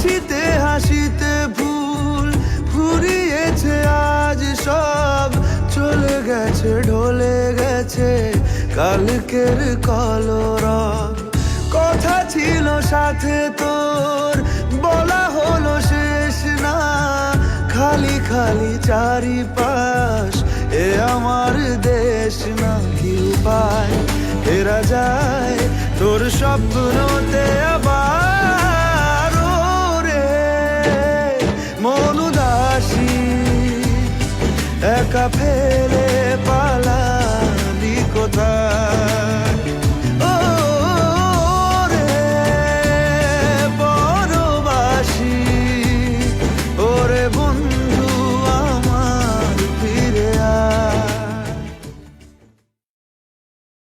হাসিতে হাসিতে ভুল ফুরিয়েছে আজ সব। চলে গেছে, ঢলে গেছে কালকের কলরব। কথা ছিল সাথে তোর, বলা হলো শেষ না। খালি খালি চারিপাশ, এ আমার দেশ না কি উপায়? ফেরা যায় তোর স্বপ্নতে। একা ফেলে